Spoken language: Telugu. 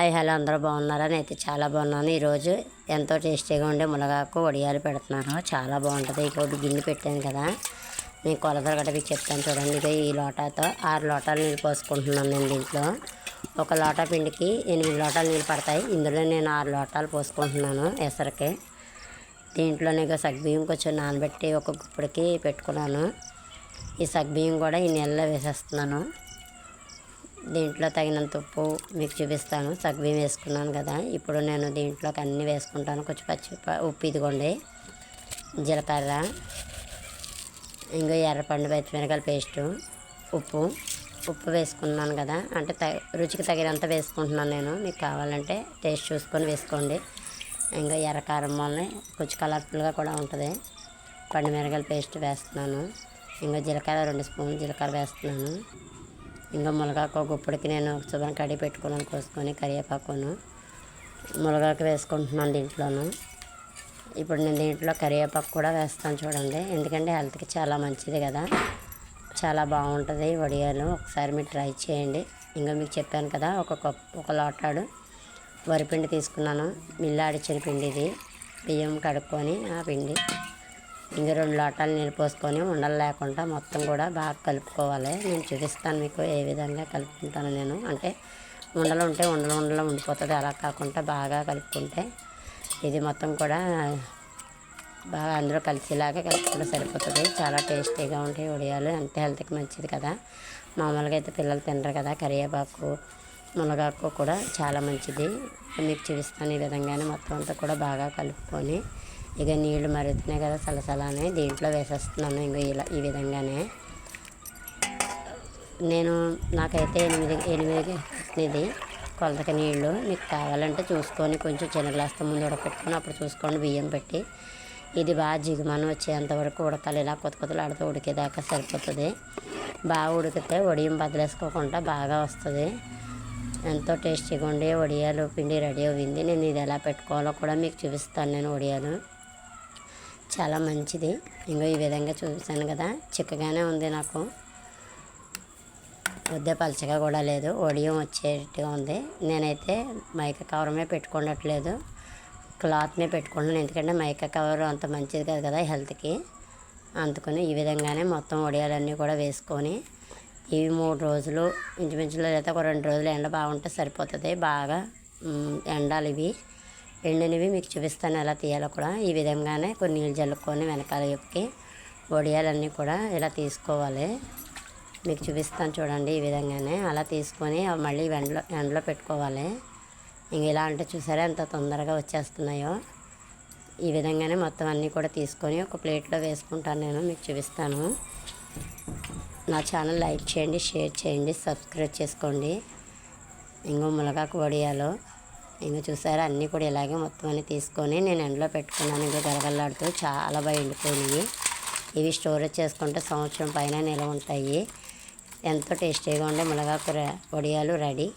హాయ్ హలో అందరూ బాగున్నారా? నేనైతే చాలా బాగున్నాను. ఈరోజు ఎంతో టేస్టీగా ఉండే మునగాకు వడియాలు పెడుతున్నాను. చాలా బాగుంటుంది. ఇంకోటి గిన్నె పెట్టాను కదా. నేను కొలతలు గట్ట మీకు చెప్తాను చూడండి. ఇక ఈ లోటాతో ఆరు లోటాలు నీళ్ళు పోసుకుంటున్నాను నేను దీంట్లో. ఒక లోటా పిండికి ఎనిమిది లోటాలు నీళ్ళు పడతాయి. ఇందులో నేను ఆరు లోటాలు పోసుకుంటున్నాను ఎసరికి. దీంట్లో నేను సగ్బియ్యం కొంచెం నానబెట్టి ఒక గుప్పడికి పెట్టుకున్నాను. ఈ సగ్బియ్యం కూడా ఈ నెలలో వేసేస్తున్నాను. దీంట్లో తగినంత ఉప్పు మీకు చూపిస్తాను. సగ్బియ్యం వేసుకున్నాను కదా. ఇప్పుడు నేను దీంట్లోకి అన్నీ వేసుకుంటాను. కొంచెం పచ్చి ఉప్పు ఇదిగోండి. జీలకర్ర. ఇంకా ఎర్రపండు పచ్చిమిరకాయల పేస్టు. ఉప్పు. ఉప్పు వేసుకున్నాను కదా. అంటే త రుచికి తగినంత వేసుకుంటున్నాను నేను. మీకు కావాలంటే టేస్ట్ చూసుకొని వేసుకోండి. ఇంకా ఎర్రకారం వల్ల కొంచెం కలర్ఫుల్గా కూడా ఉంటుంది. పండు మిరకాయల పేస్ట్ వేస్తున్నాను. ఇంకా జీలకర్ర రెండు స్పూన్లు జీలకర్ర వేస్తున్నాను. ఇంకా మునగాకు గుప్పడికి నేను శుభ్రం కడిగి పెట్టుకున్నాను కోసుకొని కరివేపాకును. మునగాకు వేసుకుంటున్నాను దీంట్లోను. ఇప్పుడు నేను దీంట్లో కరివేపాకు కూడా వేస్తాను చూడండి. ఎందుకంటే హెల్త్కి చాలా మంచిది కదా. చాలా బాగుంటుంది వడియాలు. ఒకసారి మీరు ట్రై చేయండి. ఇంకా మీకు చెప్పాను కదా ఒక కప్ ఒక లోటాడు వరిపిండి తీసుకున్నాను. మిల్లాడిచ్చిన పిండి ఇది బియ్యం కడుక్కొని ఆ పిండి. ఇంకా రెండు లోటాలు నీళ్ళు పోసుకొని ఉండలు లేకుండా మొత్తం కూడా బాగా కలుపుకోవాలి. నేను చూపిస్తాను మీకు ఏ విధంగా కలుపుకుంటాను నేను. అంటే ఉండలు ఉంటే ఉండలు ఉండలు ఉండిపోతుంది. అలా కాకుండా బాగా కలుపుకుంటే ఇది మొత్తం కూడా బాగా అందరూ కలిసేలాగా కలుపుకుంటే సరిపోతుంది. చాలా టేస్టీగా ఉంటాయి ఉడియాలు అంతే హెల్త్కి మంచిది కదా. మామూలుగా అయితే పిల్లలు తినరు కదా. కరివేపాకు మునగాకు కూడా చాలా మంచిది. మీకు చూపిస్తాను ఈ విధంగానే మొత్తం అంతా కూడా బాగా కలుపుకొని ఇక నీళ్ళు మరుగుతున్నాయి కదా సలసలానే దీంట్లో వేసేస్తున్నాను ఇంకా ఇలా ఈ విధంగానే. నేను నాకైతే ఎనిమిది ఎనిమిది ఇది కొలతకి నీళ్ళు మీకు కావాలంటే చూసుకొని కొంచెం చిన్న గ్లాస్తో ముందు ఉడకపెట్టుకొని అప్పుడు చూసుకోండి బియ్యం పెట్టి. ఇది బాగా జిగుమనం వచ్చేంత వరకు ఉడకాలి. ఇలా కొత్త కొత్తలు ఆడుతూ ఉడికేదాకా సరిపోతుంది. బాగా ఉడికితే వడియం బదిలేసుకోకుండా బాగా వస్తుంది. ఎంతో టేస్టీగా ఉండే వడియాలు పిండి రెడీ అయింది నేను ఇది ఎలా పెట్టుకోవాలో కూడా మీకు చూపిస్తాను నేను వడియాలు చాలా మంచిది. ఇంకో ఈ విధంగా చూపిస్తాను కదా. చిక్కగానే ఉంది నాకు. వద్దే పలచగా కూడా లేదు. ఒడియం వచ్చేట్టుగా ఉంది. నేనైతే మైక కవరమే పెట్టుకోవట్లేదు క్లాత్నే పెట్టుకుంటున్నాను ఎందుకంటే మైక కవర్ అంత మంచిది కాదు కదా హెల్త్కి. అందుకని ఈ విధంగానే మొత్తం వడియాలన్నీ కూడా వేసుకొని ఇవి మూడు రోజులు ఇంచుమించులో లేదా ఒక రెండు రోజులు ఎండ బాగుంటే సరిపోతుంది. బాగా ఎండాలి ఇవి ఎండినవి మీకు చూపిస్తాను ఎలా తీయాలో కూడా ఈ విధంగానే కొన్ని నీళ్ళు జల్లుకొని వెనకాల వైపుకి వడియాలన్నీ కూడా ఇలా తీసుకోవాలి. మీకు చూపిస్తాను చూడండి ఈ విధంగానే అలా తీసుకొని మళ్ళీ ఎండలో ఎండలో పెట్టుకోవాలి. ఇంక ఇలా అంటే చూసారా ఎంత తొందరగా వచ్చేస్తున్నాయో. ఈ విధంగానే మొత్తం అన్నీ కూడా తీసుకొని ఒక ప్లేట్లో వేసుకుంటాను నేను మీకు చూపిస్తాను. నా ఛానల్ లైక్ చేయండి షేర్ చేయండి సబ్స్క్రైబ్ చేసుకోండి. ఇంకో మునగాకు వడియాలు ఇంకా చూసారా అన్నీ కూడా ఇలాగే మొత్తం అన్నీ తీసుకొని నేను ఎండలో పెట్టుకున్నాను. ఇంకా గలగల్లాడుతూ చాలా బాగా ఎండిపోయినాయి. ఇవి స్టోరేజ్ చేసుకుంటే సంవత్సరం పైన నిల్వ ఉంటాయి. ఎంతో టేస్టీగా ఉండే మునగాకు వడియాలు రెడీ.